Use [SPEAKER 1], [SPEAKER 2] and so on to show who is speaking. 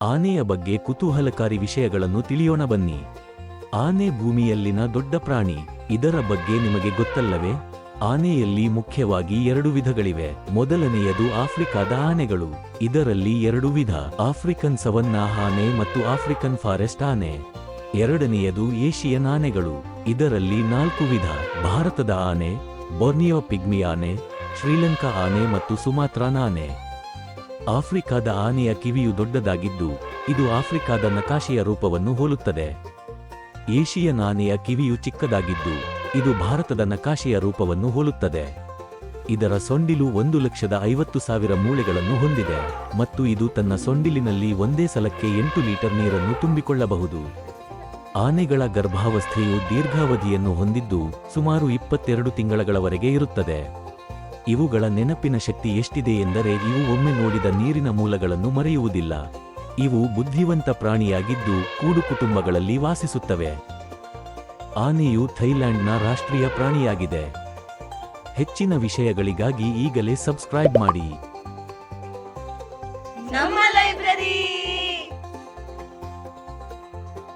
[SPEAKER 1] ಆನೆಯ ಬಗ್ಗೆ ಕುತೂಹಲಕಾರಿ ವಿಷಯಗಳನ್ನು ತಿಳಿಯೋಣ ಬನ್ನಿ. ಆನೆ ಭೂಮಿಯಲ್ಲಿನ ದೊಡ್ಡ ಪ್ರಾಣಿ, ಇದರ ಬಗ್ಗೆ ನಿಮಗೆ ಗೊತ್ತಲ್ಲವೇ? ಆನೆಯಲ್ಲಿ ಮುಖ್ಯವಾಗಿ ಎರಡು ವಿಧಗಳಿವೆ. ಮೊದಲನೆಯದು ಆಫ್ರಿಕಾದ ಆನೆಗಳು. ಇದರಲ್ಲಿ ಎರಡು ವಿಧ, ಆಫ್ರಿಕನ್ ಸವನ್ನಾ ಆನೆ ಮತ್ತು ಆಫ್ರಿಕನ್ ಫಾರೆಸ್ಟ್ ಆನೆ. ಎರಡನೆಯದು ಏಷಿಯನ್ ಆನೆಗಳು. ಇದರಲ್ಲಿ ನಾಲ್ಕು ವಿಧ, ಭಾರತದ ಆನೆ, ಬೊರ್ನಿಯೋ ಪಿಗ್ಮಿ ಆನೆ, ಶ್ರೀಲಂಕಾ ಆನೆ ಮತ್ತು ಸುಮಾತ್ರಾನ್ ಆನೆ. ಆಫ್ರಿಕಾದ ಆನೆಯ ಕಿವಿಯು ದೊಡ್ಡದಾಗಿದ್ದು, ಇದು ಆಫ್ರಿಕಾದ ನಕಾಶೆಯ ರೂಪವನ್ನು ಹೋಲುತ್ತದೆ. ಏಷಿಯನ್ ಆನೆಯ ಕಿವಿಯು ಚಿಕ್ಕದಾಗಿದ್ದು, ಇದು ಭಾರತದ ನಕಾಶೆಯ ರೂಪವನ್ನು ಹೋಲುತ್ತದೆ. ಇದರ ಸೊಂಡಿಲು ಒಂದು ಲಕ್ಷದ ಐವತ್ತು ಸಾವಿರ ಮೂಳೆಗಳನ್ನು ಹೊಂದಿದೆ ಮತ್ತು ಇದು ತನ್ನ ಸೊಂಡಿಲಿನಲ್ಲಿ ಒಂದೇ ಸಲಕ್ಕೆ ಎಂಟು ಲೀಟರ್ ನೀರನ್ನು ತುಂಬಿಕೊಳ್ಳಬಹುದು. ಆನೆಗಳ ಗರ್ಭಾವಸ್ಥೆಯು ದೀರ್ಘಾವಧಿಯನ್ನು ಹೊಂದಿದ್ದು ಸುಮಾರು ಇಪ್ಪತ್ತೆರಡು ತಿಂಗಳಗಳವರೆಗೆ ಇರುತ್ತದೆ. ಇವುಗಳ ನೆನಪಿನ ಶಕ್ತಿ ಎಷ್ಟಿದೆ ಎಂದರೆ ಇವು ಒಮ್ಮೆ ನೋಡಿದ ನೀರಿನ ಮೂಲಗಳನ್ನು ಮರೆಯುವುದಿಲ್ಲ. ಇವು ಬುದ್ಧಿವಂತ ಪ್ರಾಣಿಯಾಗಿದ್ದು ಕೂಡು ಕುಟುಂಬಗಳಲ್ಲಿ ವಾಸಿಸುತ್ತವೆ. ಆನೆಯು ಥೈಲ್ಯಾಂಡ್ನ ರಾಷ್ಟ್ರೀಯ ಪ್ರಾಣಿಯಾಗಿದೆ. ಹೆಚ್ಚಿನ ವಿಷಯಗಳಿಗಾಗಿ ಈಗಲೇ ಸಬ್ಸ್ಕ್ರೈಬ್ ಮಾಡಿ.
[SPEAKER 2] ನಮ್ಮ ಲೈಬ್ರರಿ.